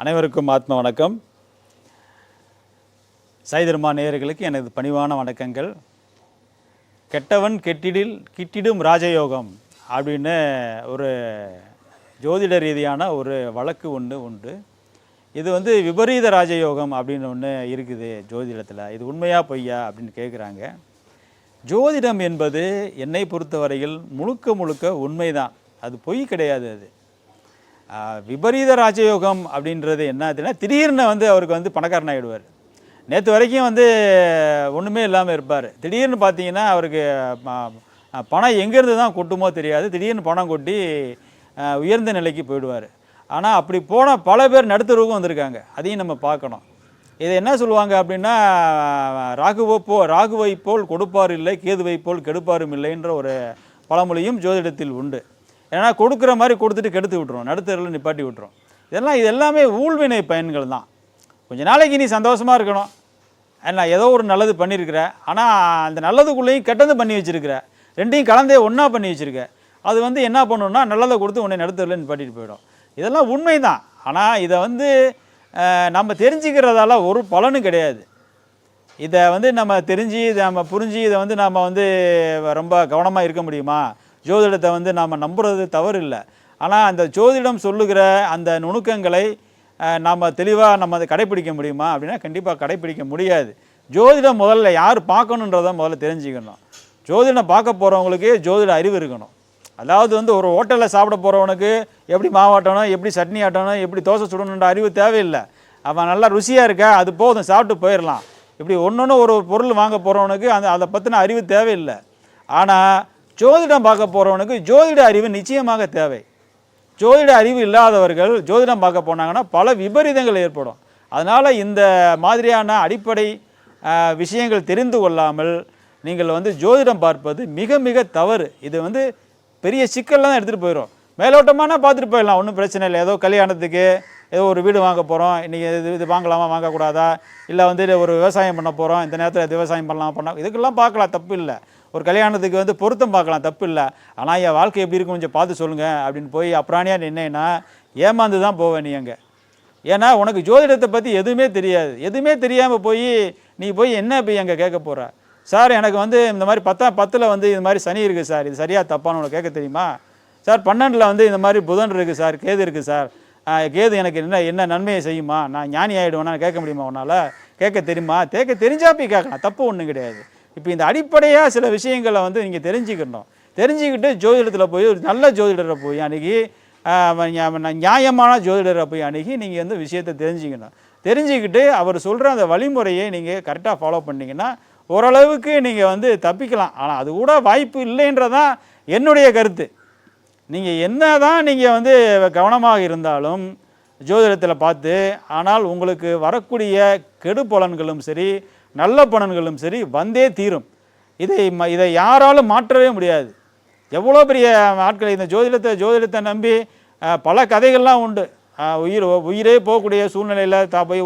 அனைவருக்கும் ஆத்ம வணக்கம். சைதர்மா நேயர்களுக்கு எனது பணிவான வணக்கங்கள். கெட்டவன் கெட்டிடில் கிட்டிடும் ராஜயோகம் அப்படின்னு ஒரு ஜோதிட ரீதியான ஒரு வழக்கு ஒன்று உண்டு. இது வந்து விபரீத ராஜயோகம் அப்படின்னு ஒன்று இருக்குது ஜோதிடத்தில். இது உண்மையா பொய்யா அப்படின்னு கேட்குறாங்க ஜோதிடம் என்பது என்னை பொறுத்தவரையில் முழுக்க முழுக்க உண்மைதான். அது பொய் கிடையாது அது. விபரீத ராஜயோகம் அப்படின்றது என்ன ஆச்சுன்னா திடீர்னு வந்து அவருக்கு வந்து பணக்காரன் ஆகிடுவார் நேற்று வரைக்கும் வந்து ஒன்றுமே இல்லாமல் இருப்பார். திடீர்னு பார்த்தீங்கன்னா அவருக்கு பணம் எங்கேருந்து தான் கொட்டுமோ தெரியாது. திடீர்னு பணம் கொட்டி உயர்ந்த நிலைக்கு போயிடுவார். ஆனால் அப்படி போன பல பேர் நடுத்தருவுக்கும் வந்திருக்காங்க. அதையும் நம்ம பார்க்கணும். இதை என்ன சொல்லுவாங்க அப்படின்னா ராகுவை போ ராகுவை போல் கொடுப்பார் இல்லை கேதுவை போல் கெடுப்பாரும் இல்லைன்ற ஒரு பழமொழியும் ஜோதிடத்தில் உண்டு. ஏன்னா கொடுக்குற மாதிரி கொடுத்துட்டு கெடுத்து விட்ருவோம் நடுத்தரில் நிப்பாட்டி விட்ருவோம் இதெல்லாம் இது எல்லாமே ஊழ்வினை பயன்கள் தான். கொஞ்ச நாளைக்கு நீ சந்தோஷமாக இருக்கணும். என்ன ஏதோ ஒரு நல்லது பண்ணியிருக்கிற. ஆனால் அந்த நல்லதுக்குள்ளேயும் கெட்டது பண்ணி வச்சுருக்கிற. ரெண்டையும் கலந்தே ஒன்றா பண்ணி வச்சுருக்க. அது வந்து என்ன பண்ணணும்னா நல்லதை கொடுத்து உன்னை நடுத்தரில் நிப்பாட்டிட்டு போயிடும். இதெல்லாம் உண்மை தான். ஆனால் இதை வந்து நம்ம தெரிஞ்சுக்கிறதால ஒரு பலனும் கிடையாது. இதை வந்து நம்ம தெரிஞ்சு இதை நம்ம புரிஞ்சு இதை வந்து நம்ம வந்து ரொம்ப கவனமாக இருக்க முடியுமா? ஜோதிடத்தை வந்து நாம் நம்புறது தவறு இல்லை ஆனால் அந்த ஜோதிடம் சொல்லுகிற அந்த நுணுக்கங்களை நாம் தெளிவாக நம்ம அதை கடைப்பிடிக்க முடியுமா? அப்படின்னா கண்டிப்பாக கடைப்பிடிக்க முடியாது. ஜோதிடம் முதல்ல யார் பார்க்கணுன்றதை முதல்ல தெரிஞ்சுக்கணும். ஜோதிடம் பார்க்க போகிறவங்களுக்கு ஜோதிட அறிவு இருக்கணும். அதாவது வந்து ஒரு ஹோட்டலில் சாப்பிட போகிறவனுக்கு எப்படி மாவாட்டணும் எப்படி சட்னி ஆட்டணும் எப்படி தோசை சுடணுன்ற அறிவு தேவையில்லை. அவன் நல்லா ருசியாக இருக்கா அது போதும் சாப்பிட்டு போயிடலாம். இப்படி ஒன்று ஒரு பொருள் வாங்க போகிறவனுக்கு அந்த அதை பற்றின அறிவு தேவையில்லை. ஆனால் ஜோதிடம் பார்க்க போகிறவனுக்கு ஜோதிட அறிவு நிச்சயமாக தேவை. ஜோதிட அறிவு இல்லாதவர்கள் ஜோதிடம் பார்க்க போனாங்கன்னா பல விபரீதங்கள் ஏற்படும். அதனால் இந்த மாதிரியான அடிப்படை விஷயங்கள் தெரிந்து கொள்ளாமல் நீங்கள் வந்து ஜோதிடம் பார்ப்பது மிக மிக தவறு. இது வந்து பெரிய சிக்கல்லாம் தான் எடுத்துகிட்டு போயிடும் மேலோட்டமான பார்த்துட்டு போயிடலாம். ஒன்றும் பிரச்சனை இல்லை. ஏதோ கல்யாணத்துக்கு ஏதோ ஒரு வீடு வாங்க போகிறோம் இன்றைக்கி இது இது வாங்கலாமா வாங்கக்கூடாதா? இல்லை வந்து ஒரு விவசாயம் பண்ண போகிறோம் இந்த நேரத்தில் இது விவசாயம் பண்ணலாம் பண்ணலாம் இதுக்கெல்லாம் பார்க்கலாம். தப்பு இல்லை. ஒரு கல்யாணத்துக்கு வந்து பொருத்தம் பார்க்கலாம் தப்பு இல்லை. ஆனால் என் வாழ்க்கை எப்படி இருக்கும் கொஞ்சம் பார்த்து சொல்லுங்கள் அப்படின்னு போய் அப்புறாணியாக நின்னேன்னா ஏமாந்து தான் போவேன் நீ அங்கே. ஏன்னா உனக்கு ஜோதிடத்தை பற்றி எதுவுமே தெரியாது. எதுவுமே தெரியாமல் போய் நீ போய் என்ன போய் அங்கே கேட்க போகிற சார் எனக்கு வந்து இந்த மாதிரி பத்தா பத்தில் வந்து இது மாதிரி சனி இருக்குது சார். இது சரியாக தப்பான்னு உனக்கு கேட்க தெரியுமா? சார் பன்னெண்டில் வந்து இந்த மாதிரி புதன் இருக்குது சார் கேது இருக்குது சார். கேது எனக்கு என்ன என்ன நன்மையை செய்யுமா? நான் ஞானி ஆகிடுவேனா கேட்க முடியுமா உன்னால்? கேட்க தெரியுமா? கேட்க தெரிஞ்சா போய் கேட்கலாம். தப்பு ஒன்றும் கிடையாது. இப்போ இந்த அடிப்படையாக சில விஷயங்களை வந்து நீங்கள் தெரிஞ்சுக்கணும். தெரிஞ்சுக்கிட்டு ஜோதிடத்தில் போய் ஒரு நல்ல ஜோதிடரை போய் அன்றைக்கி நியாயமான ஜோதிடரை போய் அணுகி நீங்கள் வந்து விஷயத்தை தெரிஞ்சுக்கணும். தெரிஞ்சுக்கிட்டு அவர் சொல்கிற அந்த வழிமுறையை நீங்கள் கரெக்டாக ஃபாலோ பண்ணீங்கன்னா ஓரளவுக்கு நீங்கள் வந்து தப்பிக்கலாம். ஆனால் அது கூட வாய்ப்பு இல்லைன்றதான் என்னுடைய கருத்து. நீங்கள் என்ன தான் நீங்கள் வந்து கவனமாக இருந்தாலும் ஜோதிடத்தில் பார்த்து ஆனால் உங்களுக்கு வரக்கூடிய கெடு பலன்களும் சரி நல்ல பலன்களும் சரி வந்தே தீரும். இதை ம- இதை யாராலும் மாற்றவே முடியாது. எவ்வளோ பெரிய ஆட்கள் இந்த ஜோதிடத்தை ஜோதிடத்தை நம்பி பல கதைகள்லாம் உண்டு. உயிர் உயிரே போகக்கூடிய சூழ்நிலையில் தா போய்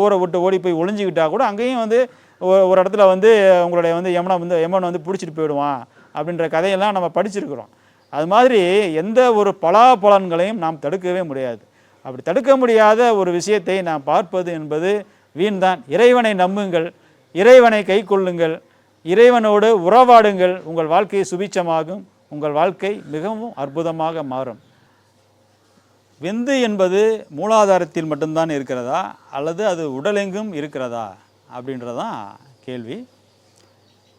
ஊரை விட்டு ஓடி போய் ஒளிஞ்சிக்கிட்டால் கூட அங்கேயும் வந்து ஒரு இடத்துல வந்து உங்களுடைய வந்து யமனை வந்து யமன் வந்து பிடிச்சிட்டு போயிடுவான் அப்படின்ற கதையெல்லாம் நம்ம படிச்சிருக்கிறோம். அது மாதிரி எந்த ஒரு பலாபலன்களையும் நாம் தடுக்கவே முடியாது. அப்படி தடுக்க முடியாத ஒரு விஷயத்தை நாம் பார்ப்பது என்பது வீண்தான். இறைவனை நம்புங்கள் இறைவனை கைக்கொள்ளுங்கள் இறைவனோடு உறவாடுங்கள். உங்கள் வாழ்க்கை சுபிச்சமாகும் உங்கள் வாழ்க்கை மிகவும் அற்புதமாக மாறும். விந்து என்பது மூலாதாரத்தில் மட்டும்தான் இருக்கிறதா? அல்லது அது உடலெங்கும் இருக்கிறதா? அப்படின்றதான் கேள்வி.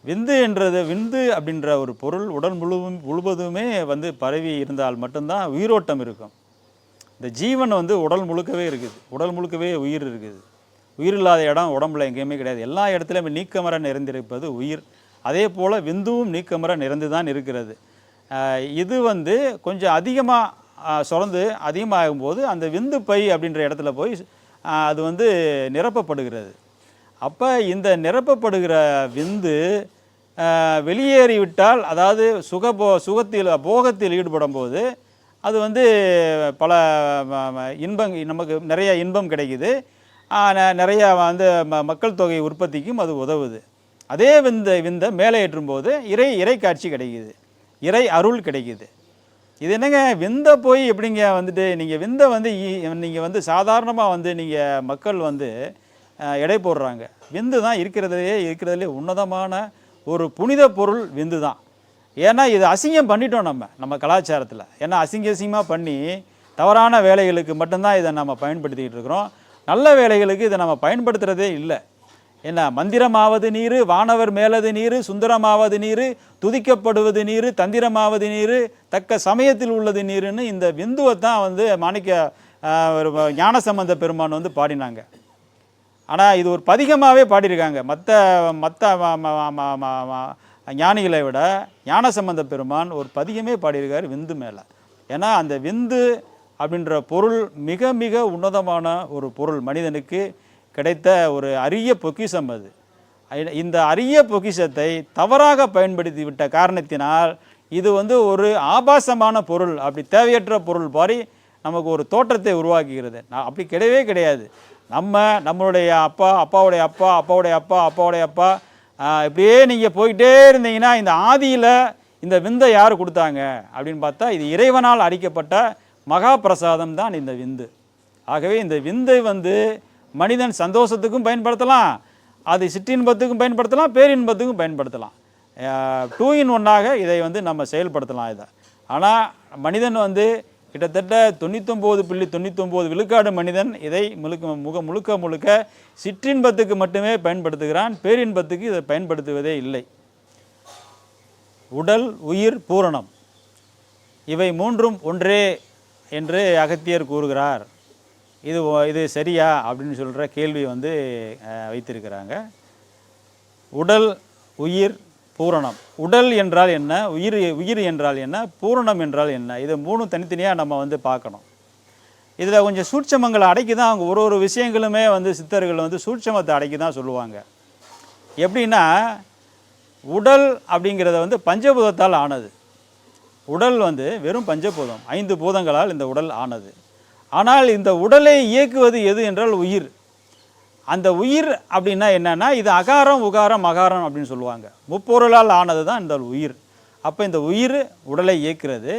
விந்து என்றது விந்து அப்படின்ற ஒரு பொருள் உடல் முழுவதும் முழுவதுமே வந்து பரவி இருந்தால் மட்டும்தான் உயிரோட்டம் இருக்கும். இந்த ஜீவன் வந்து உடல் முழுக்கவே இருக்குது. உடல் முழுக்கவே உயிர் இருக்குது. உயிர் இல்லாத இடம் உடம்புல எங்கேயுமே கிடையாது. எல்லா இடத்துலையுமே நீக்கமர நிறைந்திருப்பது உயிர். அதே போல் விந்துவும் நீக்கமர நிறைந்து தான் இருக்கிறது இது வந்து கொஞ்சம் அதிகமாக சுரந்து அதிகமாகும்போது அந்த விந்து பை அப்படின்ற இடத்துல போய் அது வந்து நிரப்பப்படுகிறது. அப்போ இந்த நிரப்பப்படுகிற விந்து வெளியேறிவிட்டால் அதாவது சுகபோ சுகத்தில் போகத்தில் ஈடுபடும் போது அது வந்து பல இன்பம் நமக்கு நிறைய இன்பம் கிடைக்குது. நிறைய வந்து ம- மக்கள் தொகை உற்பத்திக்கும் அது உதவுது. அதே விந்த விந்த மேலே ஏற்றும் போது இறை இறை காட்சி கிடைக்குது. இறை அருள் கிடைக்குது. இது என்னங்க? விந்தை போய் எப்படிங்க வந்துட்டு நீங்கள் விந்தை வந்து நீங்கள் வந்து சாதாரணமாக வந்து நீங்கள் மக்கள் வந்து எடை போடுறாங்க. விந்து தான் இருக்கிறதுலே இருக்கிறதுலே உன்னதமான ஒரு புனித பொருள் விந்து தான். ஏன்னா இது அசிங்கம் பண்ணிட்டோம் நம்ம நம்ம கலாச்சாரத்தில். ஏன்னா அசிங்க அசிங்கமாக பண்ணி தவறான வேலைகளுக்கு மட்டும்தான் இதை நம்ம பயன்படுத்திக்கிட்டு இருக்கிறோம். நல்ல வேலைகளுக்கு இதை நம்ம பயன்படுத்துகிறதே இல்லை. என்ன மந்திரமாவது நீர் வானவர் மேலது நீர் சுந்தரமாவது நீர் துதிக்கப்படுவது நீர் தந்திரமாவது நீர் தக்க சமயத்தில் உள்ளது நீருன்னு இந்த விந்துவை தான் வந்து மாணிக்க ஆஹ், ஒரு ஞானசம்பந்த பெருமான் வந்து பாடினாங்க. ஆனால் இது ஒரு பதிகமாகவே பாடியிருக்காங்க. மற்ற மற்ற ஞானிகளை விட ஞானசம்பந்த பெருமான் ஒரு பதிகமே பாடியிருக்காரு விந்து மேலே. ஏன்னா அந்த விந்து அப்படின்ற பொருள் மிக மிக உன்னதமான ஒரு பொருள். மனிதனுக்கு கிடைத்த ஒரு அரிய பொக்கிஷம் அது. இந்த அரிய பொக்கிஷத்தை தவறாக பயன்படுத்தி விட்ட காரணத்தினால் இது வந்து ஒரு ஆபாசமான பொருள். அப்படி தேவையற்ற பொருள் மாதிரி நமக்கு ஒரு தோற்றத்தை உருவாக்குகிறது. நான் அப்படி கிடையவே கிடையாது. நம்ம நம்மளுடைய அப்பா அப்பாவுடைய அப்பா அப்பாவுடைய அப்பா அப்பாவுடைய அப்பா இப்படியே நீங்கள் போயிட்டே இருந்தீங்கன்னா இந்த ஆதியில் இந்த விந்தை யார் கொடுத்தாங்க? அப்படின்னு பார்த்தா இது இறைவனால் அடிக்கப்பட்ட மகா பிரசாதம் தான் இந்த விந்து. ஆகவே இந்த விந்தை வந்து மனிதன் சந்தோஷத்துக்கும் பயன்படுத்தலாம் அது சிற்றின்பத்துக்கும் பயன்படுத்தலாம் பேரின்பத்துக்கும் பயன்படுத்தலாம். டூ இன் ஒன்னாக இதை வந்து நம்ம செயல்படுத்தலாம் இதை. ஆனால் மனிதன் வந்து கிட்டத்தட்ட தொண்ணூத்தொம்பது புள்ளி தொண்ணூத்தொம்பது விழுக்காடு மனிதன் இதை முழுக்க முக முழுக்க முழுக்க சிற்றின்பத்துக்கு மட்டுமே பயன்படுத்துகிறான் பேரின்பத்துக்கு இதை பயன்படுத்துவதே இல்லை. உடல் உயிர் பூரணம். இவை மூன்றும் ஒன்றே என்று அகத்தியர் கூறுகிறார். இது இது சரியா? அப்படின்னு சொல்கிற கேள்வி வந்து வைத்திருக்கிறாங்க. உடல் உயிர் பூரணம். உடல் என்றால் என்ன? உயிர் உயிர் என்றால் என்ன? பூரணம் என்றால் என்ன? இதை மூணு தனித்தனியாக நம்ம வந்து பார்க்கணும். இதில் கொஞ்சம் சூட்சமங்களை அடக்கி தான் அவங்க ஒரு ஒரு விஷயங்களுமே வந்து சித்தர்கள் வந்து சூட்சமத்தை அடக்கி தான் சொல்லுவாங்க. எப்படின்னா உடல் அப்படிங்கிறத வந்து பஞ்சபூதத்தால் ஆனது. உடல் வந்து வெறும் பஞ்சபூதம் ஐந்து பூதங்களால் இந்த உடல் ஆனது. ஆனால் இந்த உடலை இயக்குவது எது என்றால் உயிர். அந்த உயிர் அப்படின்னா என்னென்னா இது அகாரம் உகாரம் மகாரம் அப்படின்னு சொல்லுவாங்க. முப்பொருளால் ஆனது தான் இந்த உயிர். அப்போ இந்த உயிர் உடலை இயக்கிறது.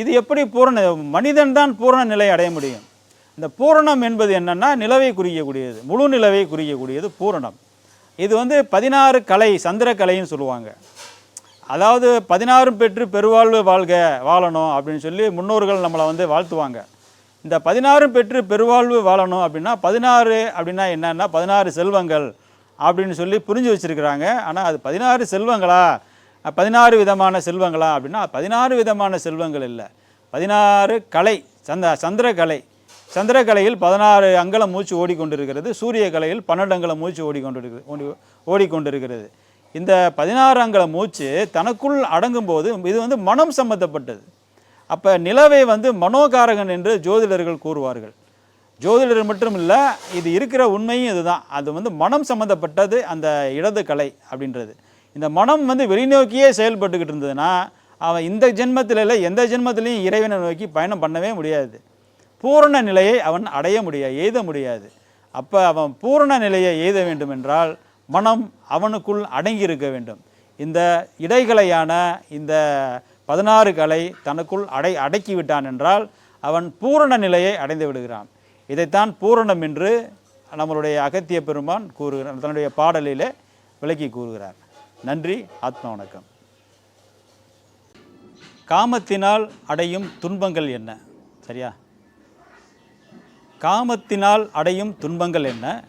இது எப்படி பூரண மனிதன் தான் பூரண நிலை அடைய முடியும்? இந்த பூரணம் என்பது என்னென்னா நிலவை குறிக்கக்கூடியது முழு நிலவை குறிக்கக்கூடியது பூரணம். இது வந்து பதினாறு கலை சந்திர கலைன்னு சொல்லுவாங்க. அதாவது பதினாறும் பெற்று பெருவாழ்வு வாழ்க வாழணும் அப்படின்னு சொல்லி முன்னோர்கள் நம்மளை வந்து வாழ்த்துவாங்க. இந்த பதினாறும் பெற்று பெருவாழ்வு வாழணும் அப்படின்னா பதினாறு அப்படின்னா என்னென்னா பதினாறு செல்வங்கள் அப்படின்னு சொல்லி புரிஞ்சு வச்சிருக்கிறாங்க. ஆனால் அது பதினாறு செல்வங்களா? பதினாறு விதமான செல்வங்களா அப்படின்னா பதினாறு விதமான செல்வங்கள் இல்லை. பதினாறு கலை சந்த சந்திர கலை சந்திர கலையில் பதினாறு அங்கலம் மூச்சு ஓடிக்கொண்டிருக்கிறது. சூரிய கலையில் பன்னெண்டு அங்கலம் மூச்சு ஓடிக்கொண்டிருக்கிறது ஓடி ஓடிக்கொண்டிருக்கிறது. இந்த பதினாறு மூச்சு தனக்குள் அடங்கும்போது இது வந்து மனம் சம்பந்தப்பட்டது. அப்போ நிலவை வந்து மனோகாரகன் என்று ஜோதிடர்கள் கூறுவார்கள். ஜோதிடர் மட்டும் இல்லை இது இருக்கிற உண்மையும் இதுதான். அது வந்து மனம் சம்மந்தப்பட்டது அந்த இடது கலை அப்படின்றது. இந்த மனம் வந்து வெளிநோக்கியே செயல்பட்டுக்கிட்டு இருந்ததுன்னா அவன் இந்த ஜென்மத்தில் இல்லை எந்த ஜென்மத்திலையும் இறைவனை நோக்கி பயணம் பண்ணவே முடியாது. பூரண நிலையை அவன் அடைய முடியாது எய்த முடியாது. அப்போ அவன் பூரண நிலையை எய்த வேண்டும் என்றால் மனம் அவனுக்குள் அடங்கி இருக்க வேண்டும். இந்த இடைகளையான இந்த பதினாறு கலை தனக்குள் அடை அடக்கிவிட்டான் என்றால் அவன் பூரண நிலையை அடைந்து விடுகிறான். இதைத்தான் பூரணம் என்று நம்மளுடைய அகத்திய பெருமான் கூறுகிறார் தன்னுடைய பாடலிலே விளக்கி கூறுகிறார். நன்றி ஆத்ம வணக்கம். காமத்தினால் அடையும் துன்பங்கள் என்ன? சரியா? காமத்தினால் அடையும் துன்பங்கள் என்ன?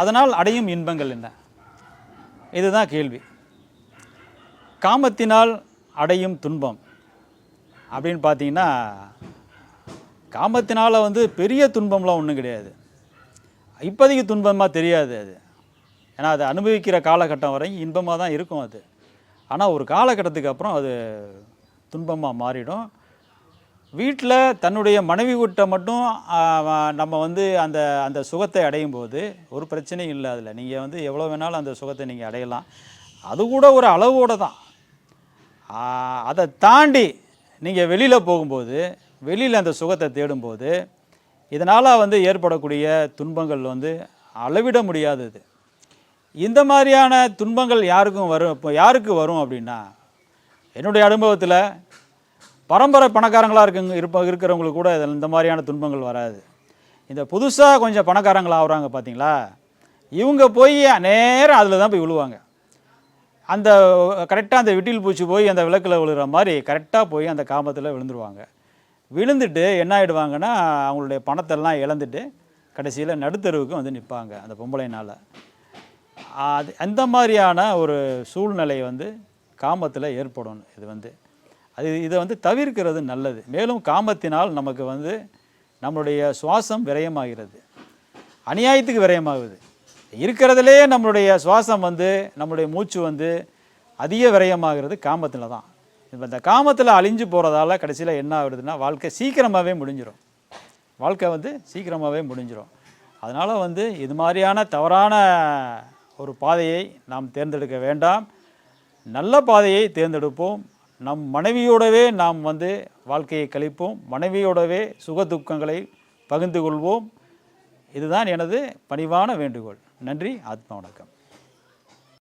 அதனால் அடையும் இன்பங்கள் என்ன? இதுதான் கேள்வி. காமத்தினால் அடையும் துன்பம் அப்படின்னு பார்த்தீங்கன்னா காமத்தினால் வந்து பெரிய துன்பம்லாம் ஒன்றும் கிடையாது. இப்போதைக்கு துன்பமாக தெரியாது அது. ஏன்னா அதை அனுபவிக்கிற காலகட்டம் வரைக்கும் இன்பமாக தான் இருக்கும் அது. ஆனால் ஒரு காலகட்டத்துக்கு அப்புறம் அது துன்பமாக மாறிடும். வீட்டில் தன்னுடைய மனைவி விட்ட மட்டும் நம்ம வந்து அந்த அந்த சுகத்தை அடையும் போது ஒரு பிரச்சனையும் இல்லை அதில். நீங்கள் வந்து எவ்வளோ வேணாலும் அந்த சுகத்தை நீங்கள் அடையலாம். அது கூட ஒரு அளவோடு தான். அதை தாண்டி நீங்கள் வெளியில் போகும்போது வெளியில் அந்த சுகத்தை தேடும்போது இதனால் வந்து ஏற்படக்கூடிய துன்பங்கள் வந்து அளவிட முடியாதது. இந்த மாதிரியான துன்பங்கள் யாருக்கும் வரும் இப்போ யாருக்கு வரும் அப்படின்னா என்னுடைய அனுபவத்தில் பரம்பரை பணக்காரங்களாக இருக்குங்க இருப்ப இருக்கிறவங்களுக்கு கூட இதில் இந்த மாதிரியான துன்பங்கள் வராது. இந்த புதுசாக கொஞ்சம் பணக்காரங்களாக ஆகுறாங்க பார்த்தீங்களா இவங்க போய் நேரம் அதில் தான் போய் விழுவாங்க. அந்த கரெக்டாக அந்த விட்டில் பூச்சி போய் அந்த விளக்கில் விழுகிற மாதிரி கரெக்டாக போய் அந்த காமத்தில் விழுந்துருவாங்க. விழுந்துட்டு என்ன ஆகிடுவாங்கன்னா அவங்களுடைய பணத்தெல்லாம் இழந்துட்டு கடைசியில் நடுத்தருவுக்கு வந்து நிற்பாங்க அந்த பொம்பளைனால். அது அந்த மாதிரியான ஒரு சூழ்நிலை வந்து காமத்தில் ஏற்படும். இது வந்து அது இதை வந்து தவிர்க்கிறது நல்லது. மேலும் காமத்தினால் நமக்கு வந்து நம்மளுடைய சுவாசம் விரயமாகிறது. அநியாயத்துக்கு விரயமாகுது. இருக்கிறதுலே நம்மளுடைய சுவாசம் வந்து நம்மளுடைய மூச்சு வந்து அதிக விரயமாகிறது காமத்தில் தான். இப்போ இந்த காமத்தில் அழிஞ்சு போகிறதால கடைசியில் என்ன ஆகுதுன்னா வாழ்க்கை சீக்கிரமாகவே முடிஞ்சிடும் வாழ்க்கை வந்து சீக்கிரமாகவே முடிஞ்சிடும் அதனால் வந்து இது மாதிரியான தவறான ஒரு பாதையை நாம் தேர்ந்தெடுக்க வேண்டாம். நல்ல பாதையை தேர்ந்தெடுப்போம். நம் மனைவியோடவே நாம் வந்து வாழ்க்கையை கழிப்போம். மனைவியோடவே சுக துக்கங்களை பகிர்ந்து கொள்வோம். இதுதான் எனது பணிவான வேண்டுகோள். நன்றி. ஆத்மா வணக்கம்.